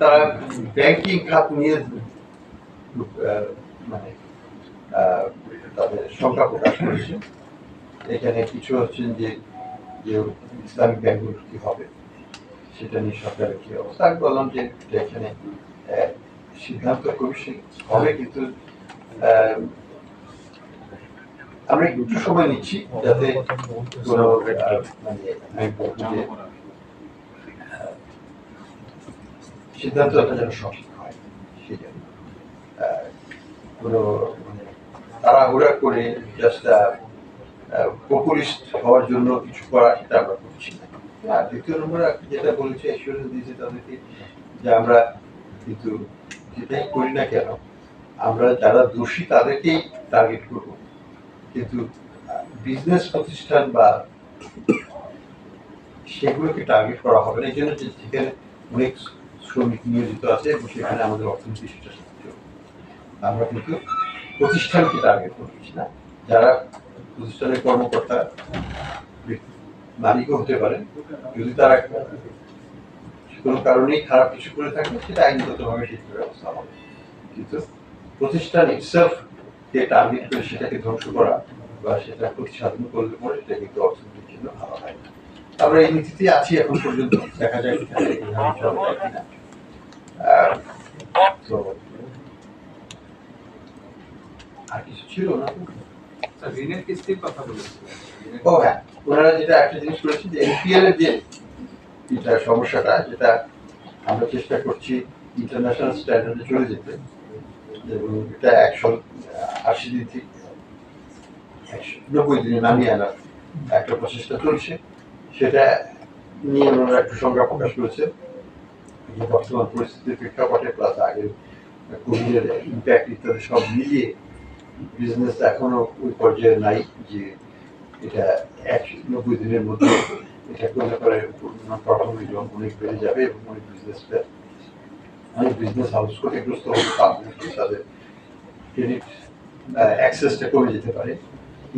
তারা ব্যাংকিং খাত নিয়ে মানে তাদের সংখ্যা প্রকাশ করেছে। এখানে কিছু হচ্ছেন যে যে ইসলামিক ব্যাংকগুলো কি হবে, সেটা নিয়ে সরকারের কি অবস্থা? আমি বললাম যে এখানে সিদ্ধান্ত শীঘ্র হবে, কিন্তু আমরা একটু সময় নিচ্ছি যাতে কোনো মানে আমি বলব যে সিদ্ধান্তটা যেন সঠিক হয়। জন্য। কোনো মানে তাড়াহুড়া করে জাস্ট পপুলিস্ট হওয়ার জন্য কিছু করা সেটা আমরা করছি না। আর দ্বিতীয় নম্বর যেটা বলেছে এসুরেন্স দিয়েছে তাদেরকে যে আমরা কিন্তু যেটাই করি না কেন, আমরা যারা দোষী তাদেরকেই টার্গেট করব। কিন্তু বিজনেস প্রতিষ্ঠান বা সেগুলোকে টার্গেট করা হবে না। এই জন্য যেখানে অনেক শ্রমিক নিয়োজিত আছে এবং সেখানে আমাদের অর্থনীতি সেটা আমরা কিন্তু প্রতিষ্ঠানকে টার্গেট করছি না। যারা প্রতিষ্ঠানের কর্মকর্তা মালিকও হতে পারে যদি তারা কোনো কারণেই খারাপ কিছু করে থাকে সেটা আইনগতভাবে শিক্ষা ব্যবস্থা হবে। কিন্তু প্রতিষ্ঠান ইটসেলফ কে টার্গেট করে সেটাকে ধ্বংস করা বা সেটা প্রতিসাধন করলে পরে সেটা কিন্তু অর্থনীতির জন্য ভালো হয় না। আমরা এই নীতিতে আছি এখন পর্যন্ত। দেখা যায় তো আর কিছু ছিল না ঋণের কথা ও হ্যাঁ ওনারা যেটা একটা জিনিস যে সমস্যাটা, যেটা আমরা চেষ্টা করছি ইন্টারন্যাশনাল স্ট্যান্ডার্ডে চলে যেতে এটা একশো, আশি দিন নব্বই দিনে নামিয়ে একটা প্রচেষ্টা চলছে। সেটা নিয়ে ওনারা একটু সংজ্ঞা প্রকাশ করেছে। যে বর্তমান পরিস্থিতির প্রেক্ষাপটে প্লাস আগের কোভিডের ইম্প্যাক্ট ইত্যাদি সব মিলিয়ে বিজনেস এখনও ওই পর্যায়ে নাই যে এটা একশো নব্বই দিনের মধ্যে এটা করলে পরে প্রথমে অনেক বেড়ে যাবে এবং অনেক বিজনেসটা অনেক বিজনেস হাউস ক্ষতিগ্রস্ত হবে তাদের ক্রেডিট অ্যাক্সেসটা কমে যেতে পারে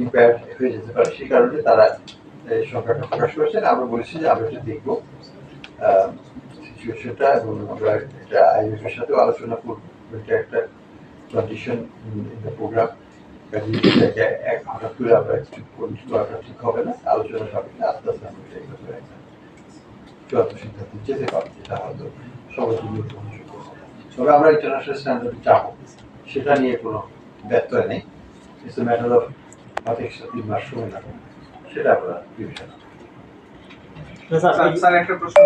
ইম্প্যাক্ট হয়ে যেতে পারে। সেই কারণে তারা এই সংখ্যাটা প্রকাশ করেছেন। আমরা বলেছি যে আমরা এটা দেখব। সিচুয়েশনটা এবং আমরা এটা আইএফ এর সাথেও আলোচনা করব এটা একটা কন্ডিশন ইন দ্য প্রোগ্রাম কাজে এটাকে এক হঠাৎ করে আমরা করাটা ঠিক হবে না আলোচনা সাপেক্ষে আস্তে আস্তে আমরা এটা এগোতে চূড়ান্ত সিদ্ধান্তে যেতে পারি যেটা হয়তো সবার জন্য গ্রহণযোগ্য তবে আমরা ইন্টারন্যাশনাল স্ট্যান্ডার্ডে যাব সেটা নিয়ে কোনো ব্যত্যয় নেই। ইটস এ ম্যাটার অফ হয়তো একশো তিন মাস সময় লাগবে সেটা আমরা বিবেচনা স্যার স্যার, একটা প্রশ্ন